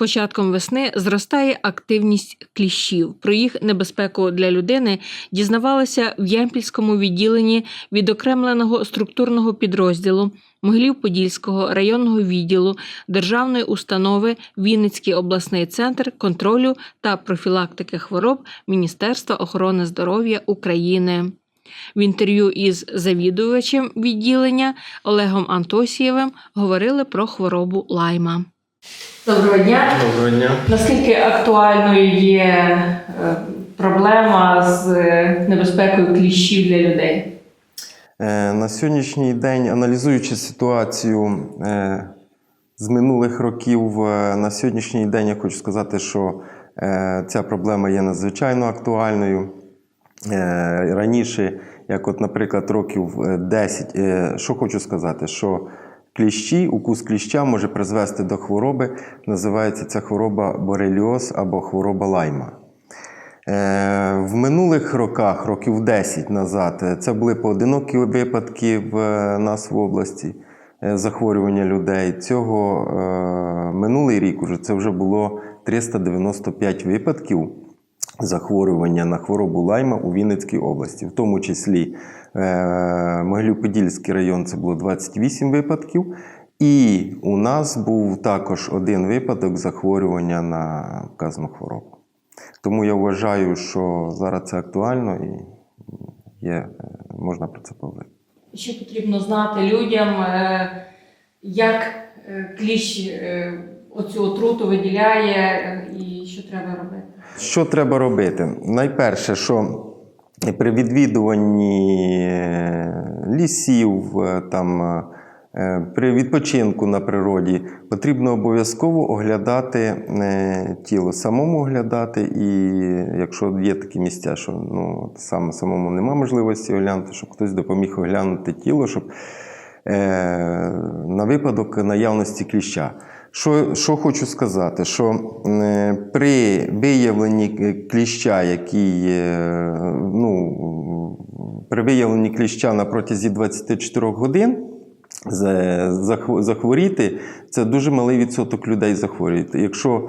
початком весни зростає активність кліщів. Про їх небезпеку для людини дізнавалися в Ямпільському відділенні відокремленого структурного підрозділу Могилів-Подільського районного відділу Державної установи Вінницький обласний центр контролю та профілактики хвороб Міністерства охорони здоров'я України. В інтерв'ю із завідувачем відділення Олегом Антосієвим говорили про хворобу лайма. Доброго дня. Доброго дня. Наскільки актуальною є е, проблема з е, небезпекою кліщів для людей? Е, На сьогоднішній день, аналізуючи ситуацію з минулих років, на сьогоднішній день я хочу сказати, що ця проблема є надзвичайно актуальною. Раніше, як, от, наприклад, років е, 10, е, що хочу сказати, що кліщі, укус кліща може призвести до хвороби, називається ця хвороба бореліоз або хвороба лайма. Е, В минулих роках, років 10 назад, е, це були поодинокі випадки в е, нас в області захворювання людей. Цього минулий рік уже це вже було 395 випадків захворювання на хворобу лайма у Вінницькій області, в тому числі е, Могилів-Подільський район це було 28 випадків. І у нас був також один випадок захворювання на вказану хворобу. Тому я вважаю, що зараз це актуально і є, е, можна про це поговорити. Що потрібно знати людям, е, як кліщ оцю отруту виділяє е, і що треба робити? Що треба робити? Найперше, що при відвідуванні е, лісів, е, там, при відпочинку на природі потрібно обов'язково оглядати тіло, самому оглядати, і якщо є такі місця, що ну, от саме самому нема можливості оглянути, щоб хтось допоміг оглянути тіло, щоб е, на випадок наявності кліща. Що, що хочу сказати, що е, при виявленні е, кліща, який е, ну, при виявленні кліща на протязі 24 годин захворіти, це дуже малий відсоток людей захворюють. Якщо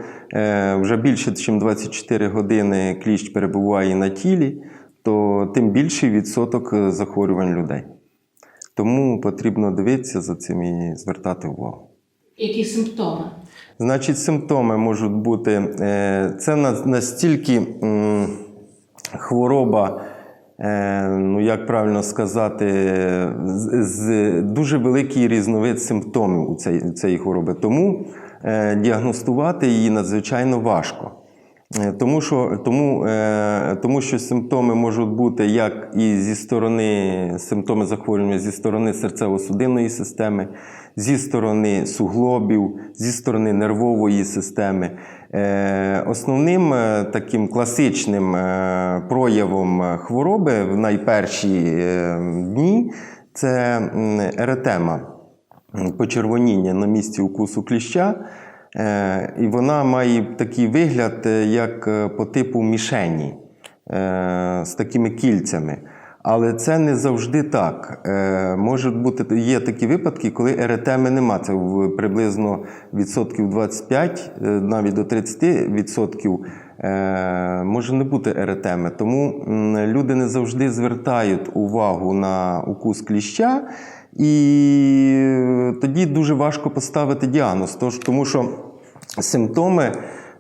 вже більше, ніж 24 години кліщ перебуває на тілі, то тим більший відсоток захворювань людей. Тому потрібно дивитися за цим і звертати увагу. Які симптоми? Значить, симптоми можуть бути. е, Це настільки хвороба, е, ну як правильно сказати, з, дуже великий різновид симптомів у цієї, хвороби. Тому е, діагностувати її надзвичайно важко. Е, Тому що, тому, е, тому що симптоми можуть бути як і зі сторони симптоми захворювання зі сторони серцево-судинної системи, зі сторони суглобів, зі сторони нервової системи. Е, Основним таким класичним проявом хвороби в найперші дні це еретема почервоніння на місці укусу кліща. Е, І вона має такий вигляд, е, як е, по типу мішені з такими кільцями. Але це не завжди так. Може бути, є такі випадки, коли еретеми нема. Це приблизно відсотків 25, е, навіть до 30 відсотків е, може не бути еретеми. Тому люди не завжди звертають увагу на укус кліща. І е, тоді дуже важко поставити діагноз, тому що симптоми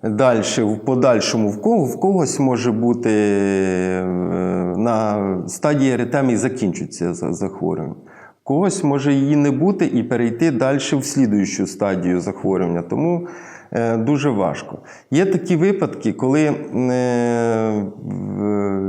далі, в подальшому в кого, в когось може бути е, на стадії еретемії закінчується за- захворювання. В когось може її не бути і перейти далі в слідуючу стадію захворювання. Тому е, дуже важко. Є такі випадки, коли е,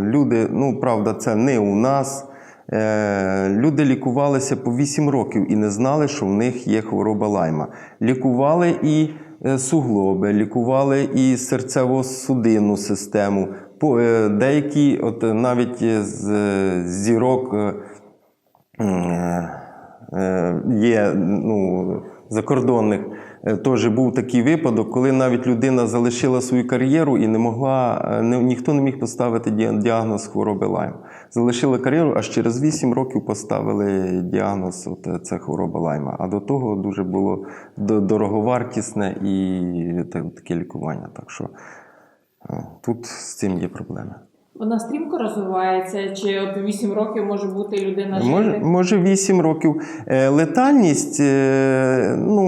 люди, ну правда, це не у нас. Е, Люди лікувалися по 8 років і не знали, що в них є хвороба лайма. Лікували і е, суглоби, лікували і серцево-судинну систему. Е, Деякі, от е, навіть е, з е, зірок е, е, є ну, закордонних, е, теж був такий випадок, коли навіть людина залишила свою кар'єру і не могла, е, не, ніхто не міг поставити діагноз хвороби Лайм. Залишила кар'єру, аж через 8 років поставили діагноз от, е, це хвороба Лайма. А до того дуже було дороговартісне і таке лікування. Так що е, тут з цим є проблеми. Вона стрімко розвивається, чи от 8 років може бути людина Може, жити? може 8 років. Е, Летальність е, ну,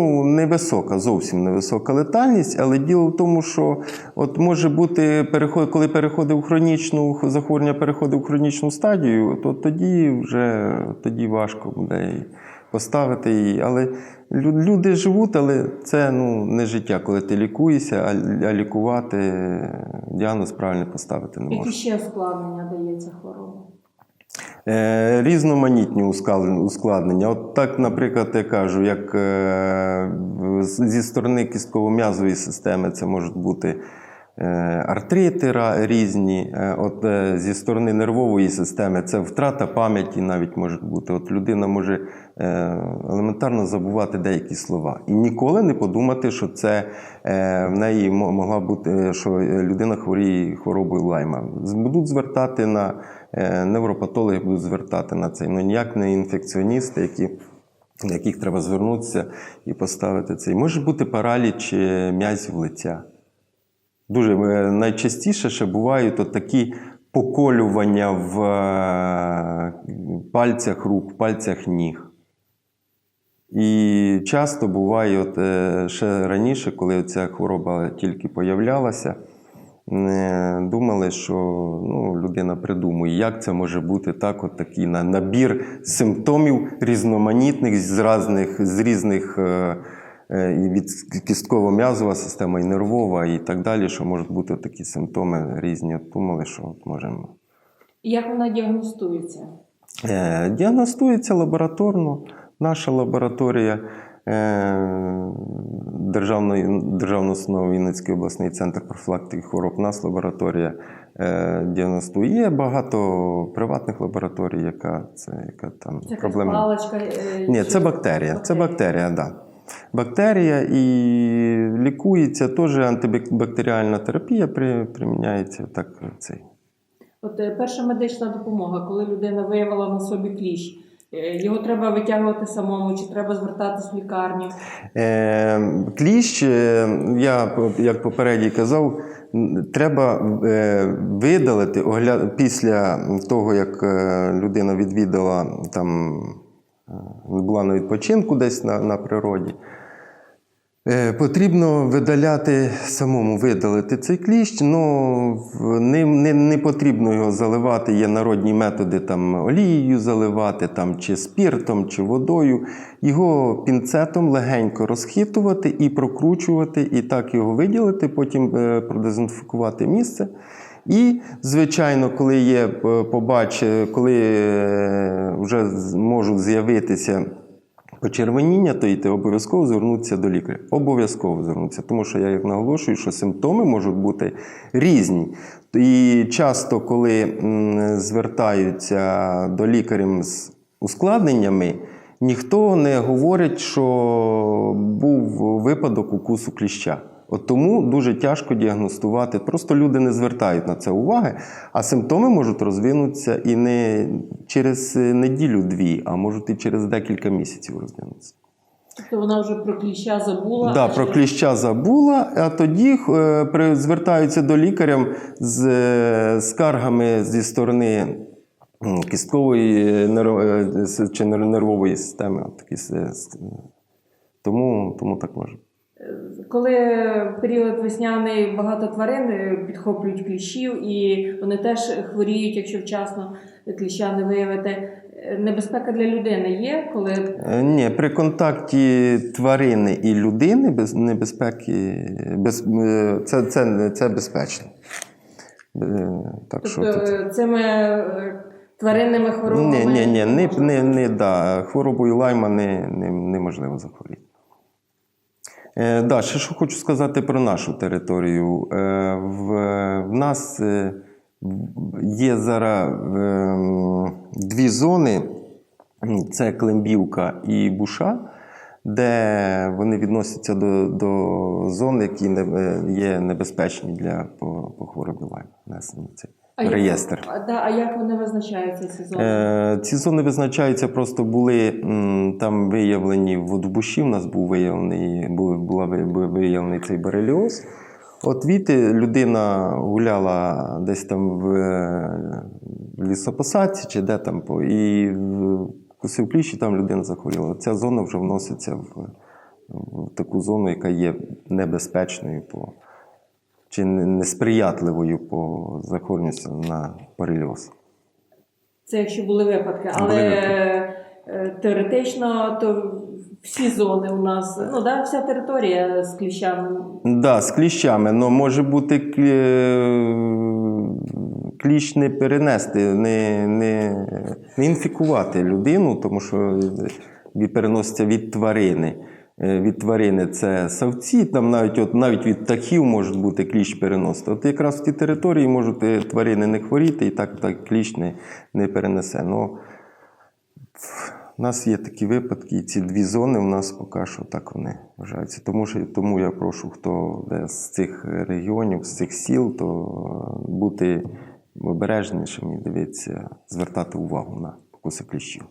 невисока, зовсім невисока летальність, але діло в тому, що от може бути, переход, коли переходить в хронічну захворювання переходить в хронічну стадію, то тоді вже тоді важко буде і поставити її. Але люди живуть, але це ну, не життя, коли ти лікуєшся, а, лікувати е, діагноз правильно поставити не Які ще ускладнення дає ця хвороба? Е, Різноманітні ускладнення. От так, наприклад, я кажу, як е, зі сторони кістково-м'язової системи це можуть бути артрити різні. Е, От е, зі сторони нервової системи це втрата пам'яті навіть може бути. От людина може е, елементарно забувати деякі слова і ніколи не подумати, що це е, в неї могла бути, що людина хворіє хворобою лайма. Будуть звертати на е, невропатологи, будуть звертати на це. Ну ніяк не інфекціоністи, які. яких треба звернутися і поставити цей. Може бути параліч е, м'язів лиця. Дуже е, найчастіше ще бувають от такі поколювання в е, пальцях рук, пальцях ніг. І часто буває, от, е, ще раніше, коли ця хвороба тільки появлялася, думали, що ну, людина придумує, як це може бути так, от такий на- набір симптомів різноманітних з різних, з різних і від кістково-м'язова система, і нервова, і так далі, що можуть бути такі симптоми різні. От Думали, що от можемо. Як вона діагностується? Е, Діагностується лабораторно. Наша лабораторія е, Державної, Державної установи Вінницький обласний центр профілактики хвороб. Нас лабораторія е, діагностує. Є багато приватних лабораторій, яка, це, яка там Це проблема. паличка? е, Ні, це бактерія. Це бактерія, так. Да. Бактерія і лікується теж антибактеріальна терапія приміняється так цей. От е, перша медична допомога, коли людина виявила на собі кліщ, е, його треба витягувати самому, чи треба звертатись в лікарню? Е, Кліщ, е, я як попередньо казав, треба видалити після того, як людина відвідала там, була на відпочинку десь на, на природі. Е, Потрібно видаляти самому видалити цей кліщ, ну в- не, не, не потрібно його заливати. Є народні методи там олією заливати, там, чи спіртом, чи водою. Його пінцетом легенько розхитувати і прокручувати, і так його виділити, потім е, продезінфікувати місце. І, звичайно, коли є е, побач, коли е, вже можуть з'явитися почервоніння, то йти обов'язково звернутися до лікаря. Обов'язково звернутися, тому що я як наголошую, що симптоми можуть бути різні. І часто, коли звертаються до лікарів з ускладненнями, ніхто не говорить, що був випадок укусу кліща. От тому дуже тяжко діагностувати. Просто люди не звертають на це уваги, а симптоми можуть розвинутися і не через е, неділю-дві, а можуть і через декілька місяців розвинутися. Тобто вона вже про кліща забула. Да, про кліща забула, а тоді е, звертаються до лікаря з е, скаргами зі сторони кісткової е, нерв- е, чи нервової системи. От такі с- тому, тому так може. Коли період весняний багато тварин е, підхоплюють кліщів, і вони теж хворіють, якщо вчасно кліща не виявити. Е, Небезпека для людини є, коли Е, Ні, при контакті тварини і людини без небезпеки без, це, це, це безпечно. Так що тобто тут. е, цими тваринними хворобами Ні, ні, ні, не, не, не, да. хворобою лайма не, не, неможливо захворіти. Е, да, ще що хочу сказати про нашу територію. Е, в, нас е, є зараз е, дві зони: це Климбівка і Буша. де вони відносяться до, до зон, які є небезпечні для по, по цей реєстр. Як, а, да, а як вони визначаються ці зони? Е, ці зони визначаються, просто були м, там виявлені в Буші, у нас був виявлений, був, була, ви- виявлений цей бореліоз. От віти людина гуляла десь там в, е, в лісопосадці чи де там, і в- кусив кліщ, там людина захворіла. Ця зона вже вноситься в, в таку зону, яка є небезпечною по, чи не- несприятливою по захворюваності на бореліоз. Це якщо були випадки, але Були випадки. е, теоретично то всі зони у нас, ну да, вся територія з кліщами. Да, з кліщами, але може бути кліщ не перенести, не, не, не інфікувати людину, тому що він переноситься від тварини. Е, Від тварини це савці, там навіть, от, навіть від птахів може бути кліщ переносити. От якраз в ті території можуть е, тварини не хворіти і так, так кліщ не, не перенесе. Ну, у нас є такі випадки, і ці дві зони у нас поки що так вони вважаються. Тому, що, тому я прошу, хто де з цих регіонів, з цих сіл, то е, бути обережнішим і дивитися, звертати увагу на покуси кліщів.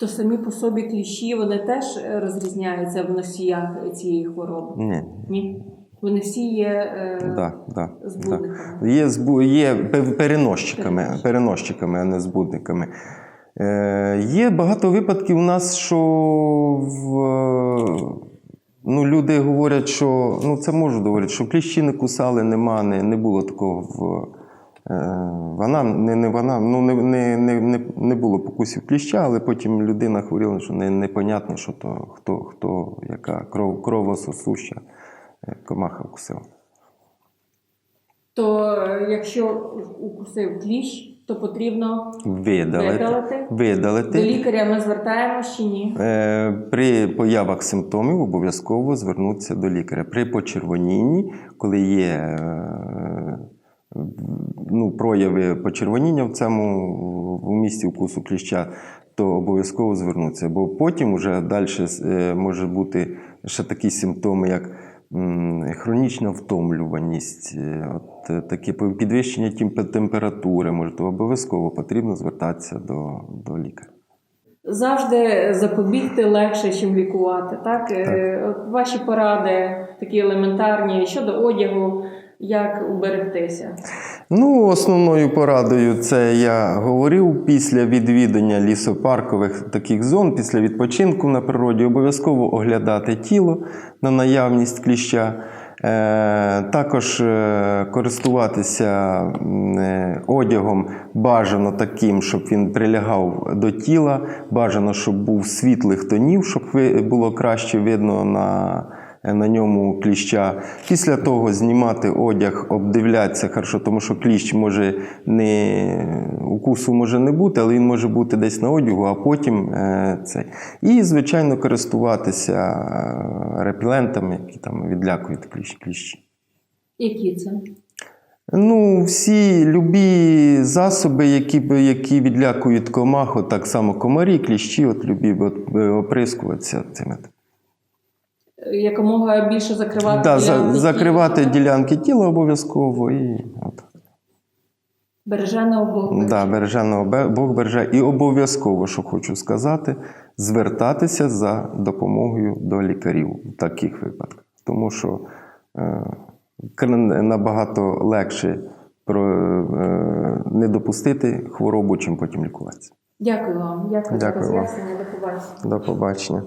То самі по собі кліщі вони теж е, розрізняються в носіях цієї хвороби. Ні, Ні. Вони всі є е, да, да, да. збудниками. Є, збу- є переносчиками, переносчиками, а не збудниками. Е, є багато випадків у нас, що в, ну, люди говорять, що ну, це можу говорити, що кліщі не кусали, нема, не, не було такого в. Е, Вона не, не вона, ну не, не, не, не, було покусів кліща, але потім людина хворіла, що не, непонятно, що то хто, хто яка кров, кровососуща е, комаха вкусила. То е, якщо укусив кліщ, то потрібно Видалити. видалити. До лікаря ми звертаємося чи ні? При появах симптомів обов'язково звернутися до лікаря. При почервонінні, коли є ну, прояви почервоніння в цьому в місці укусу кліща, то обов'язково звернутися. Бо потім вже далі може бути ще такі симптоми, як хронічна втомлюваність, е, от е, таке підвищення температури, може, то обов'язково потрібно звертатися до, до лікаря. Завжди запобігти легше, ніж лікувати. Так? Е, От ваші поради такі елементарні щодо одягу, як уберегтися. Ну, основною порадою це я говорив після відвідання лісопаркових таких зон, після відпочинку на природі, обов'язково оглядати тіло на наявність кліща. Е, також е, користуватися е, одягом бажано таким, щоб він прилягав до тіла, бажано, щоб був світлих тонів, щоб було краще видно на, на ньому кліща. Після того знімати одяг, обдивлятися хорошо, тому що кліщ може не укусу може не бути, але він може бути десь на одягу, а потім е, це. І, звичайно, користуватися е, репелентами, які там відлякують кліщ, кліщі. Які це? Ну, всі любі засоби, які, які відлякують комаху, так само комарі, кліщі, от любі е, оприскуватися цими. Якомога більше закривати Да, за, ділянки закривати тіла. ділянки тіла обов'язково і от. Береже на обох. Да, Бог береже. І обов'язково, що хочу сказати, звертатися за допомогою до лікарів в таких випадках. Тому що е, набагато легше про, е, не допустити хворобу, чим потім лікуватися. Дякую вам. Дякую, за Дякую вам. роз'яснення. До побачення. До побачення.